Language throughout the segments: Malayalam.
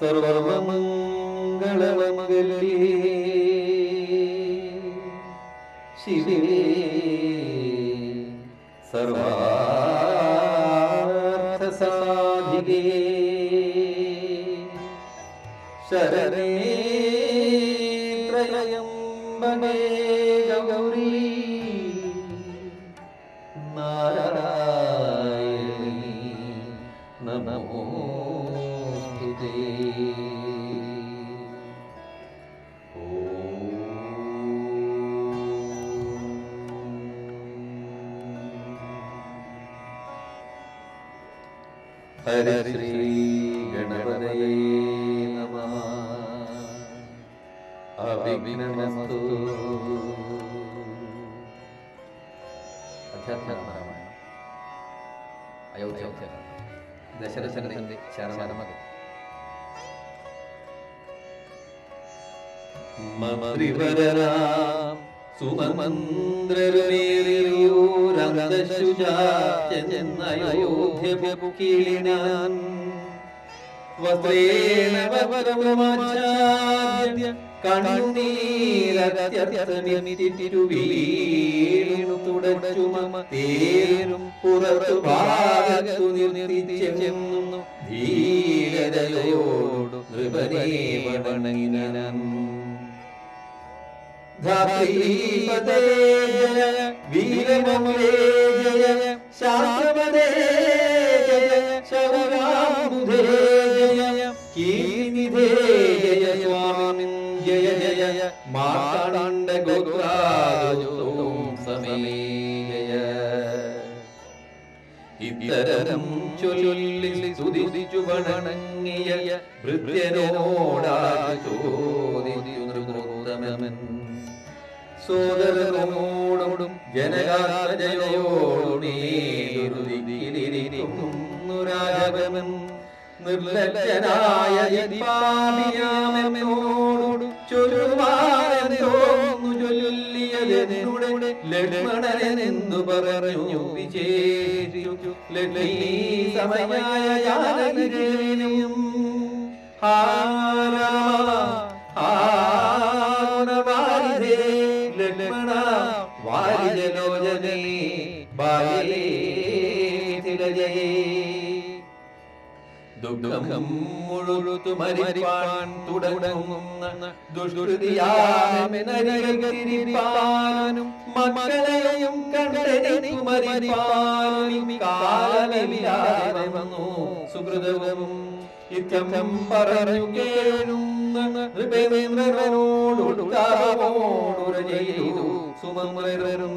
സർവമംഗളമംഗലേ ശിവേ ഹരി ശ്രീ ഗണപതയേ നമഃ. അവിഘ്നമസ്തു. അധ്യാത്മരാമായണം അയോധ്യ. ദശരഥന്റെ ശരണമകൻ. മന്ത്രിവരാം സുമന്ത്രരുമേറിയൂരന്തശുചായോധ്യപുക്കീളിനാൻ വസ്ത്രേണ വരമാചാര്യ കണ്ണുനീരത്യർത്ഥമിതിറ്റു വീണു തുടച്ചു മമ തേരും ധീരതയോടു വണങ്ങിനാൻ. ധാത്രീപതേ ജയ വീരമമലേ ജയ ശാന്തപദേ ജയ ശൗരാംബുധേ ജയ കീർത്തിനിധേ ജയ സ്വാമിൻ ജയ ജയ മാർത്താണ്ഡ ഗോത്രാജോം സമേ ജയ. ഇത്തരം ചൊല്ലി സ്തുതിച്ചു സോദരനോടും ജനകാജയോടുമേരുന്നു രാജകമൻ നിർലജ്ജനായ ലക്ഷ്മണനെന്നു പറഞ്ഞു ലക്ഷ്മീ സമയായ ജാനകിനും ആ ഹാരണവാരിധേ ബാലേ തിലജയേ ദുഃഖം മുഴുത്തു മരിപ്പാൻ തുടങ്ങുന്ന ദുഷ്കൃതിയാമെന്നരികത്തിരിപ്പാനും മക്കളെയും കണ്ടെനിക്കു മരിപ്പാനും കാലമില്ലാതെ വന്നു. സുഹൃതവും ഇത്തം പറഞ്ഞു കേഴുന്ന നൃപേന്ദ്രനോടു താപമോടുര ചെയ്തു. സുമന്ത്രരും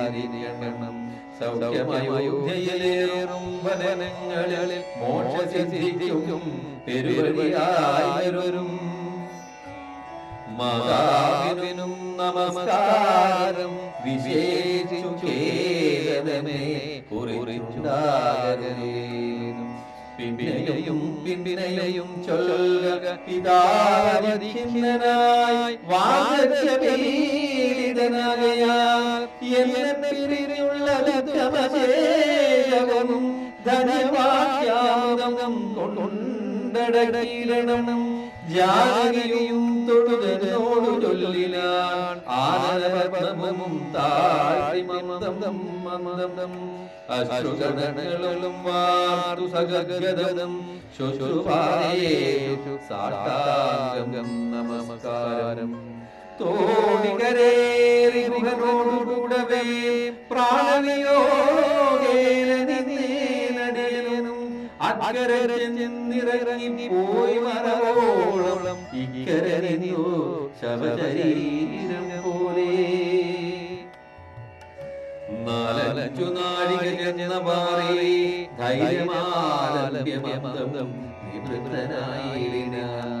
സൗഖ്യമായോധ്യയിലേറും വനങ്ങളിൽ മോക്ഷസിദ്ധിക്കും പെരുവഴിയായവരും മാതാവിനും നമസ്കാരം വിശേഷിച്ചു പിന്നെയും പിന്നെയും ചൊല്ലുക പിതാവധിക്കുന്നനായി ധന്യവാക്യാമം കൊണ്ടടക്കിരണം ജാനകിയും തൊഴുതനോടു ചൊല്ലിനാൻ ആനരപത്മമും താഴ്ത്തി മന്ദം. മന്ദം അശ്രുഗണങ്ങളും വാർത്തു സഗദ്ഗതം ശുശ്രുപാരേഷു സാഷ്ടാംഗം നമസ്കാരം. തോണികരേറി മുഖനോടുകൂടവേ പ്രാണവിയോഗേന പോയി മറവോളം ഇക്കരനിയോ ശവശരീരം പോലെ. നാലഞ്ചു നാഴിക ചെന്ന പാറി ധൈര്യമാലഭ്യമന്തം നിവൃത്തനായിടിനാൻ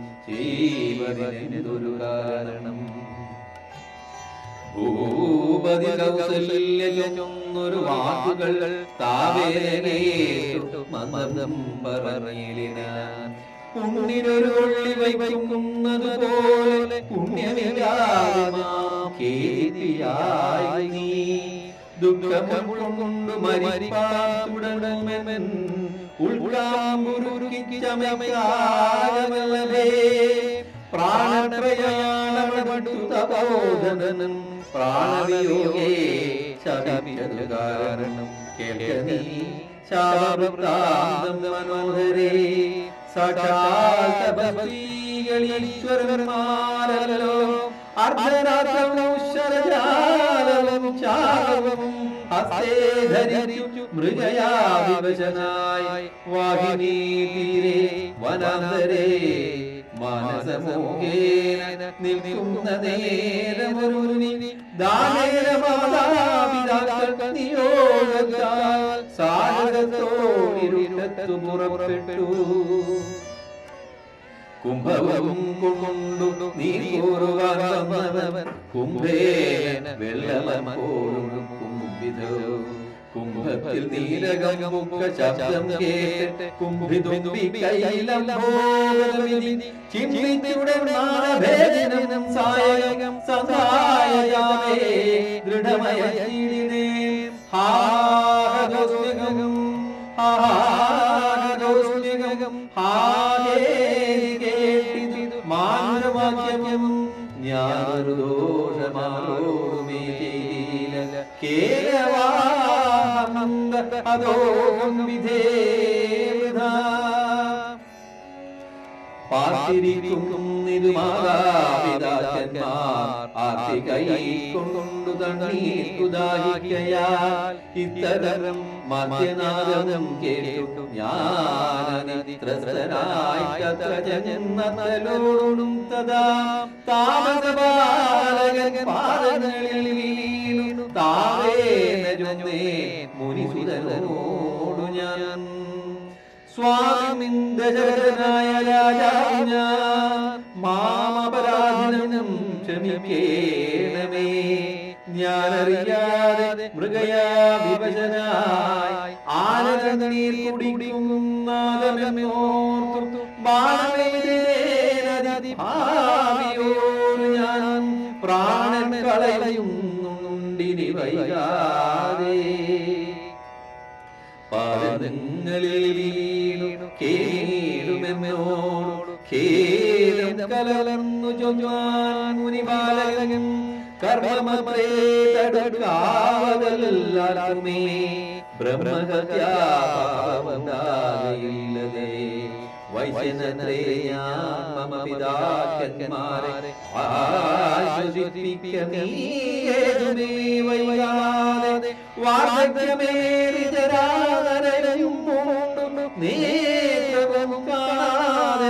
ചെയ്വതിനെന്തൊരു ഭൂപതി കൗസല്യൊന്നൊരു വാക്കുകൾ പറഞ്ഞിലിനാൻ പുണ്ണിനൊരു കൊള്ളി വയ്ക്കുന്നത് ശാപവൃത്താന്തം മനോഹരേ സാക്ഷാൽ തപസ്വീകളീശ്വരന്മാരല്ലോ. അർദ്ധരാത്രവും ശരജാലവും ഹസ്തേ ധരിച്ചു മൃഗയാവിവശനായി വാഹിനീ തീരെ വനാന്തരേ മാനസമോഹേന നിൽക്കുന്ന നേരമൊരു ദാനേന മാതാപിതാക്കൾ നിയോഗത്താൽ സാരഥത്തോടിരുട്ടത്തു പുറപ്പെട്ടു. കുംഭവും കൊണ്ടു നീ കൂറുവാൻ വന്നവൻ കുംഭേന വെള്ളമോടും കുംഭിതോ കുംഭത്തിൽ നീലകമുക്ക ശബ്ദം കേട്ട് കുംഭിതുമ്പി കൈലം ഭോഗവിധി ചിന്തിച്ചുടൻ മാനഭേദനം സായകം സഹായയാമേ ദൃഢമയീടിനേ ഹാഹദോസ്യകം ഹാഹദോസ്യകം ഹാഹേ കേട്ടിതു മാനവാക്യം ഞാനൊരു ദോഷമാരോടുമേ ചെയ്തില്ല കേരവാനന്ദ അതോകം വിധേവൃതാ പാർത്തിരിക്കും ഇത് മാതാപിതാക്കന്മാർ ആർത്തി മുനിസുതനോടു ഞാൻ. സ്വാമിൻ ദശരഥനായ രാജാവ് ഞാൻ മാമപരാധനം ക്ഷമിക്കേണമേ. ഞാനറിയാതെ മൃഗയാ വിഭജനായി ആനന്ദീർ കുടിക്കുന്നോർത്തു ബാണമേനതി ഭാവിയോട് ഞാൻ പ്രാണൻ കളയുന്നുണ്ടിനി വൈകാതെ പാദങ്ങളിൽ വീണു കേടുമെന്നോടു ഖേദം കലർന്നു ചൊല്ലുവാൻ മുനിബാലകൻ കർമ്മമത്രേ തടുക്കാവതല്ലാർക്കുമേ ബ്രഹ്മഹത്യാപാപമുണ്ടാകയില്ലതേ വൈശ്യനത്രേ ഞാൻ മമ പിതാക്കന്മാരെ ആശ്വസിപ്പിക്ക നീയേതുമേ വൈകാതെ വാർദ്ധക്യമേറി പൂണ്ടുന്നു കാണാതെ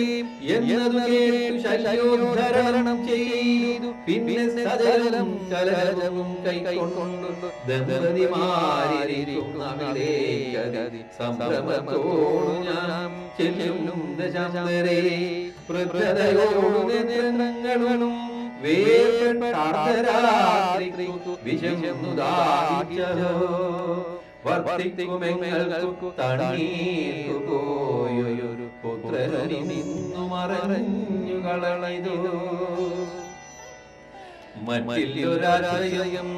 എന്നതു ശല്യോദ്ധരണം പിന്നെ ഞാൻ ചെല്ലും ദശാന്തരേ വൃദ്ധതയോടു നേത്രങ്ങളും പോയൊരു പുത്രനി നിന്നു മറഞ്ഞു കളയതു മറ്റില്ലൊരാശയം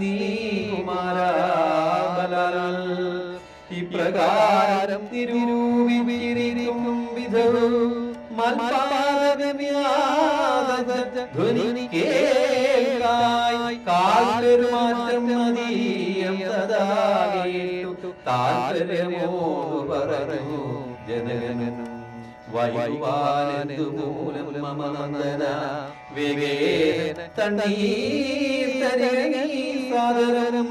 നീ ഇപ്രകാരം തിരുവിരിക്കും വിധവും. ധ്വനി കേൾക്കായി കാൽപെരുമാറ്റം മതീയം സദാ കേട്ടു താൽപര്യമോട് പറഞ്ഞു ജനകനും വൈവാനെന്തു മൂലം മമ നന്ദന. വേഗേന തരങ്ങി സാദരം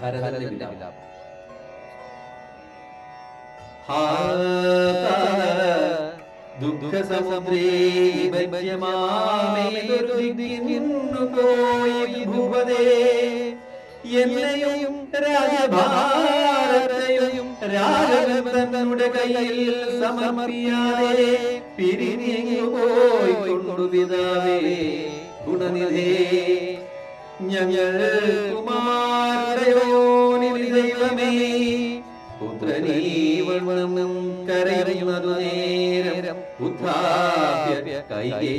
ഭരതന്റെ വിലാപം പോയി ഭൂപതേ എന്നെയും രാജഭാരതയും രാജവന്റെ കയ്യിൽ സമർപ്പിയാതെ പിരിഞ്ഞു പോയി കൊണ്ടു പിതാവേ ഗുണനിധേ. ഞങ്ങൾ കുമാരയോനിൽ ദൈവമേ നേരം ഉദ്ധാപ്യ കൈകേ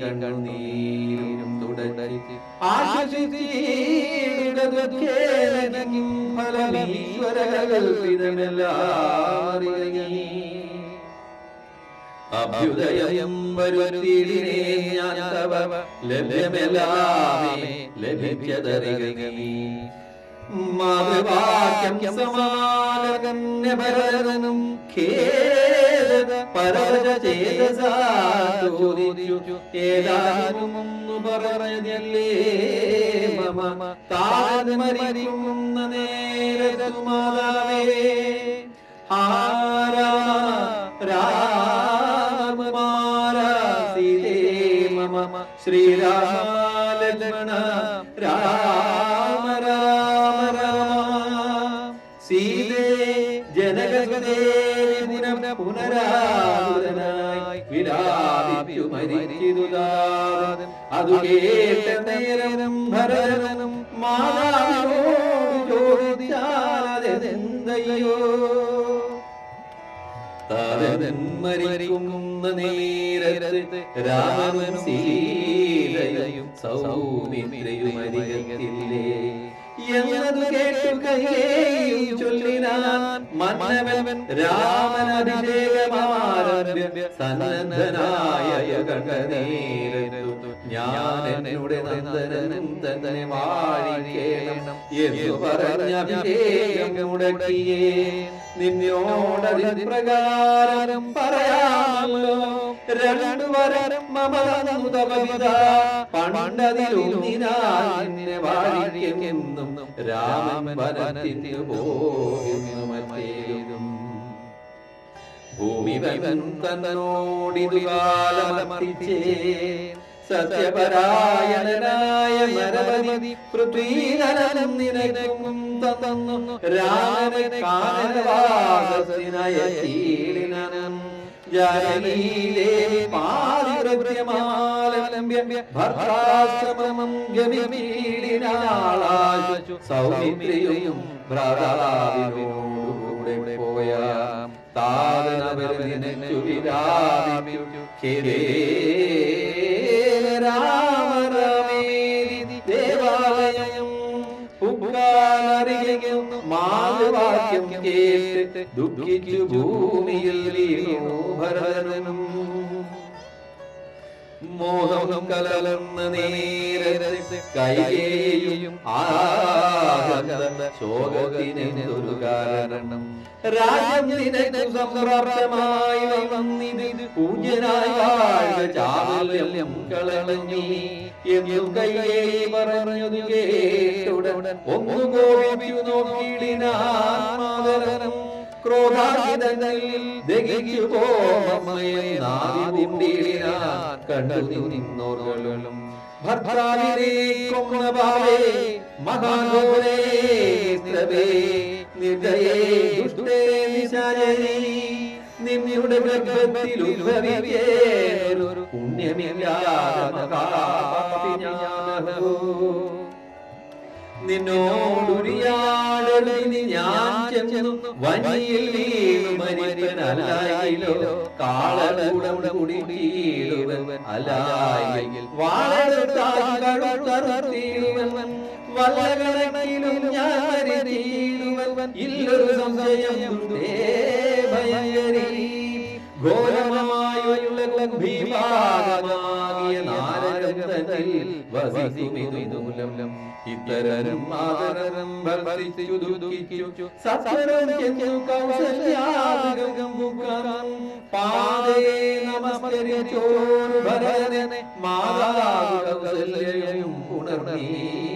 കണ്ണുനീരും തുടരച്ച് ആശിച്ചിടതുഖേലനും ഫലമീശ്വരകൽപ്പിതമെല്ലാറിയങ്ങി അഭ്യുദയം വരുത്തിയിടിനേ ഞാൻ തവ ലഭ്യമെല്ലാമേ ലഭിക്കതറികീ മാതൃവാക്യം സമാനകന്യഭരനും ഖേദ പരവശ ചേതസാ ചോദിച്ചു. ഏതാനും ഒന്നു പറഞ്ഞല്ലേ മമ? താൻ മരിക്കുന്ന നേരതു മാതാവേ ആരാ രാമകുമാര ശ്രീരാമ ലക്ഷ്മണ രാമ രാമ രാമ. സീതേ ജനകദേവി പുനഃ പുനരാതുരനായി വിലാപിച്ചു മരിച്ചിരുതാതൻ അതു കേട്ട നേരം ഭരതനും മാതാവിനോട് ചോദിച്ചാലതെന്തയ്യോ താരൻ മരിക്കുന്ന നേരത്ത് രാമനും സീതയും സൗമിത്രയും അരികത്തില്ലേ എന്നത് കേട്ടു കൈകേയും ചൊല്ലിനാൻ മന്നവൻ രാമൻ അഭിഷേകമാരഭ്യ സന്നദ്ധനായ ഞാൻ എന്നുടെ നന്ദനനും തന്നെ വാഴിക്കേണം എന്ന് പറഞ്ഞ മുടക്കിയേ. നിന്നോടതിൽ പ്രകാരം പറയാമല്ലോ. രണ്ടു വരം മമതന്നു തപവിത പണ്ടതിലൊന്നിനാൽ നിന്നെ വാഴിക്കുമെന്നും രാമൻ വനത്തിനു പോകുന്നു മറ്റേതും ഭൂമി തന്നോടിതു കാലമർത്തിച്ചേ. സത്യപരായണനായ മരവതി പൃഥ്വീധനം നിനക്കും തന്നു. രാമനെ കാനവാസത്തിനായ ശീലിനനം ജനനീലേ പാതിരവ്യമാലംബ്യ ഭർത്താശ്രമം ഗമിപീഡിനാളാശു സൗമിത്രിയും ഭ്രാതാവിനോടുകൂടെ പോയ താതനവരിനു വിരാമിച്ചു രാമരാമേരി ദേവാലയം പുക്കാനറിയുന്നു മാതൃവാക്യം കേട്ട് ദുഃഖിച്ചു ഭൂമിയിൽ വീണു ഭരതനും. മോഹം കലർന്ന നേരത്ത് കൈകേയും ആകന്ന ശോകത്തിനൊരു കാരണം? ഭർത്താവിനെ കൊന്ന പാവേ മഹാഘോരേ സ്ത്രവേ നിർദയേ ദുഷ്ടേ നിശാചരി നിന്നുടെ ഗർഭത്തിൽ ഉദ്ഭവിക്കേറൊരു പുണ്യമില്ലാതെ നിന്നോടുരിയാടലിന് ഞാൻ ചെന്നു വനിയിൽ വീണു മരിപ്പനല്ലായില്ലോ കാളകൂടം കുടിയിടുവൻ അല്ലായെങ്കിൽ വാളെടുത്താൽ കഴുത്തറുത്തിടുവൻ വല്ലകണക്കിലും ഞാൻ മരിച്ചിടുവൻ ഇല്ലൊരു സംശയം ഭയങ്കരീ. ഘോരമായുള്ള ഭീമാകമാകിയ നാരകത്തിൽ വസിക്കുമിതുമൂലം ഇത്തരം ആദരം വർദ്ധിച്ചു ദുഃഖിച്ചു. സത്വരം ചെന്നു കൗസല്യാഗം മുഖം പാതയെ നമസ്കരിച്ചോർ ഭരതനെ മാതാവ് പുണർന്നീലിനാൾ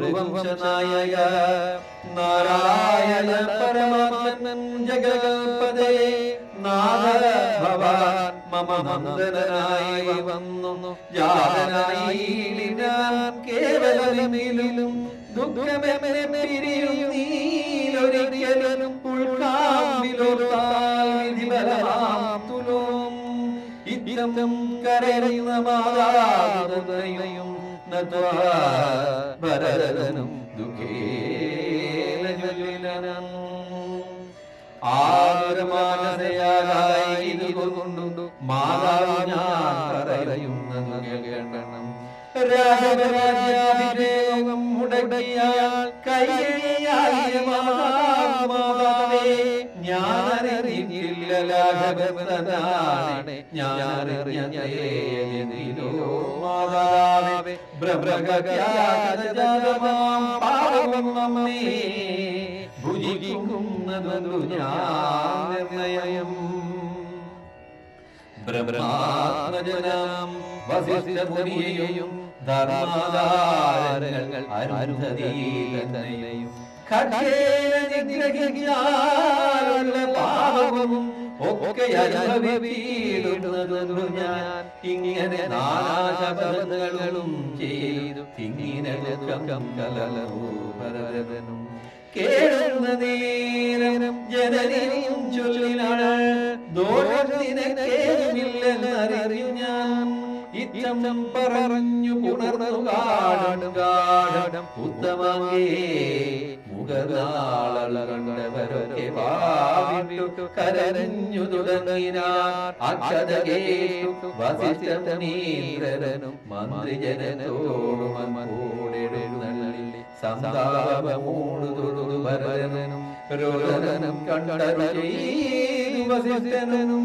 രഘുവംശനായക നാരായണ പരമാത്മൻ ജഗൽപദേ നാഥ ഭവാൻ മമ മന്ദനായി വന്നു. ജാതനായി കേവലമിലും ദുഃഖമെന്നെ പിരിയും നീലൊരിക്കലും ഉൾക്കാമ്പിലൊരുത്താൽ വിധിബലമാം തുലോം. ഇത്തം കരയുന്ന മാതാതയും മുടക്കിയാൽ കൈയായ മാതാവേ ഭുജിക്കുന്നതു ഞാൻ നിർണയം? ബ്രഹ്മാത്മജനം വസിഷ്ഠമുനിയെയും ധർമാധാരങ്ങൾ അരുന്ധതി തന്നെയും ഒക്കെ അനുഭവിച്ചിടുന്നതു ഞാൻ ഇങ്ങനെ നേരം ജനനിയും ചൊല്ലിനാണ് ദോഷത്തിനേതുമില്ലെന്നറിയു ഞാൻ. ഇത്തം പറഞ്ഞു പുണർന്നു കാടും കാണും ഉത്തമമേ ും കണ്ടവരൊക്കെ ഭാവിട്ടു കരഞ്ഞു തുടങ്ങിനാൻ അക്ഷത കേട്ടു വസിഷ്ഠമുനീന്ദ്രനും മന്ത്രിജനത്തോടും കൂടെഴുന്നള്ളി സന്താപമോടു തൊഴുതു ഭരതനും രോദനം കണ്ടു ചെയ്തു വസിഷ്ഠനും.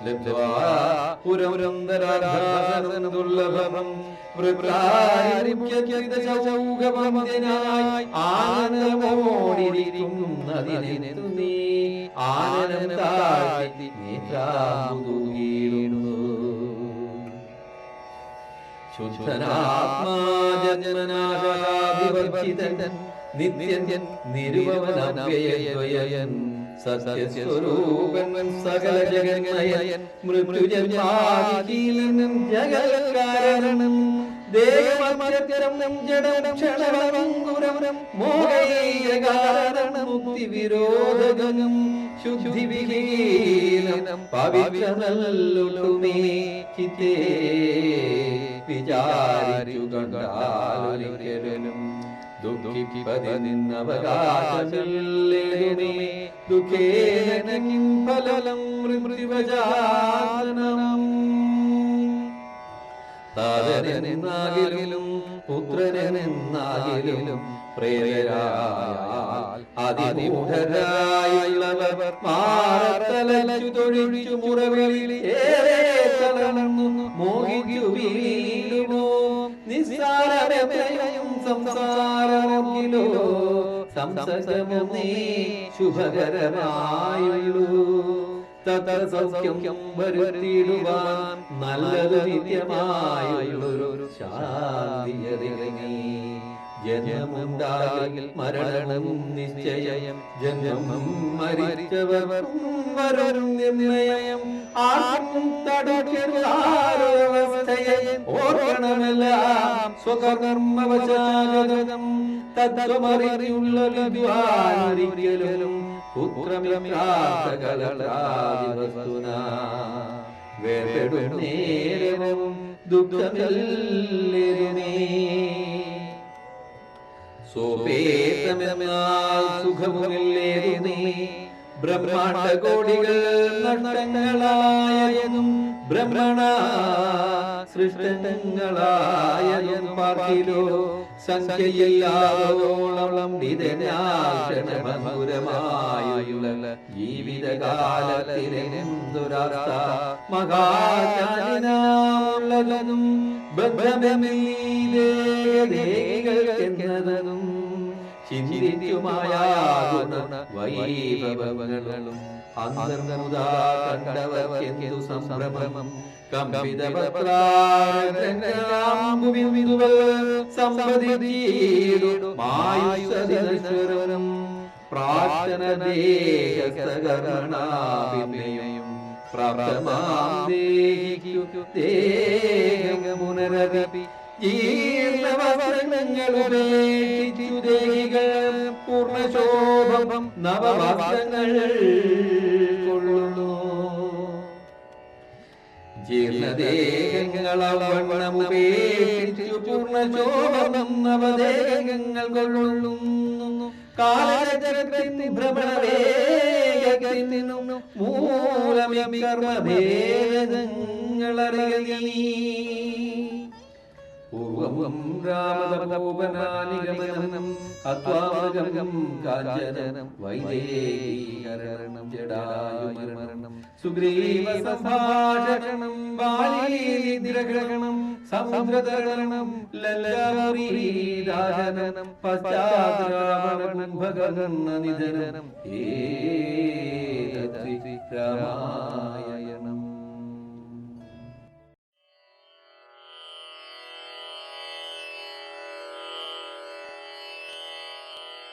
യഥാസുഖം ലബ്ധ്വാ പുരപുരന്തരാധാസനം ദുർലഭം. വൃത്താരിമുഖ്യചൗകമന്യനായി ആനന്ദമോടിരിക്കുന്നതിനെത്തു നീ? നിത്യൻ നിരുപമനവ്യയൻ സത്യസ്വരൂപൻ സകല ജഗന്മയൻ മൃത്യുജന്മാകീലനും ക്ഷണമങ്കുരം മോഹകാരണം മുക്തി ശുദ്ധി ദുഃഖിപ്പതി നിന്നവകാശമില്ലേതുമേ ദുഃഖേന കിം ഫലം മൃത്യുവജാതനം താതനെന്നാകിലും പുത്രനെന്നാകിലും പ്രേരരായാൽ അതിമൂഢരായുള്ളവർ മാറത്തലച്ചു തൊഴിച്ചു മുറവിളി ഏറെ തളർന്നു നിസ്സാരമയും സംസാരമോ നീ ശുഭകരമായുള്ളൂ. മരണവും നിശ്ചയം. ജന്മം മരിച്ചവർ വരും നിർണയം. ആർക്കും തടക്കരുതാരവസ്ഥയെ ഓർക്കണമെല്ലാം. സ്വകർമ്മവശാഗതം തത്വമറിയുള്ള കോടികൾ നഷ്ടങ്ങളായതും ബ്രഹ്മണ സൃഷ്ടങ്ങളായതും പാർക്കിലോ സംഖ്യയില്ലാതോളം വിധനാശനമധുരമായുള്ള ജീവിതകാലത്തിനും ദുരാസ്ത മഹാചാരിനാമുള്ളതും ബദ്ധമെന്നതും ചിന്തിക്കുമായാകുന്ന വൈഭവങ്ങളും അന്തർമുദാ കണ്ടവർക്കെന്തു സംഭ്രമം കമ്പിതപത്രാംബുബിന്ദുവൽ സമ്പതിമായുസരം പ്രാർത്ഥന ദേഹസകർണാഭിനയം പ്രാപ്തമാം ദേഹിക്കു ദേഹമുനരപി ജീർണവസ്ത്രങ്ങളുപേക്ഷിച്ചു ദേഹികൾ. പൂർണശോഭം നവവാസങ്ങൾ കൊള്ളുന്നു. ജീർണദേഹങ്ങളവണ്ണമുപേക്ഷിച്ചു പൂർണശോഭം നവദേഹങ്ങൾ കൊള്ളുന്നു. കാലചക്രത്തിൻ ഭ്രമണവേഗത്തിനും മൂലമി കർമ്മഭേദങ്ങളറിയ പൂർവം രാമതപോപനാനിഗമനം അത്വാമൃഗം കാഞ്ചനം വൈദേഹീകരണം ജടായുമരണം സുഗ്രീവ സംഭാഷണം ബാലീനിദ്രഗ്രഹണം സമുദ്രതരണം ലല്ലാമുരീദാഹനം ഭഗവന്ന നിധനം ഏ രാമായണം